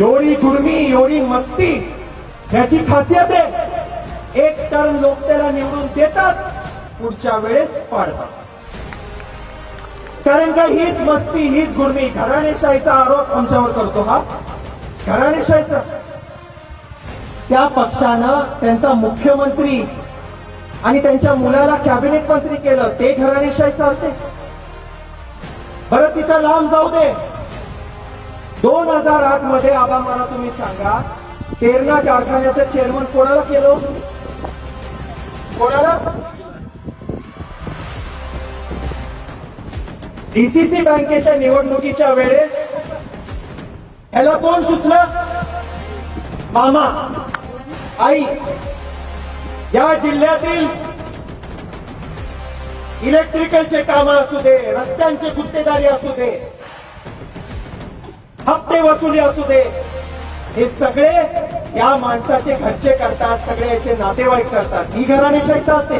एवढी गुरमी एवढी मस्ती. ह्याची खासियत आहे एक टर्म लोक त्याला निवडून देतात पुढच्या वेळेस पाडतात. कारण का हीच मस्ती हीच गुर्मी घराणेशाहीचा आरोप आमच्यावर करतो हा. घराणेशाहीचा. त्या पक्षानं त्यांचा मुख्यमंत्री आणि त्यांच्या मुलाला कॅबिनेट मंत्री केलं ते घराणेशाही चालते बरं तिथं लांब जाऊ दे. दोन हजार आठमध्ये आबा मला तुम्ही सांगा तेरणा कारखान्याचं चेअरमन कोणाला केलं? कोणाला? डीसीसी बँकेच्या निवडणुकीच्या वेळेस याला कोण सुचलं? मामा आई या जिल्ह्यातील इलेक्ट्रिकलचे काम असू दे रस्त्यांचे गुत्तेदारी असू दे हप्ते वसुली असू दे. हे सगळे या माणसाचे घरचे करतात सगळे याचे नातेवाईक करतात. ही घराणेशाही असते.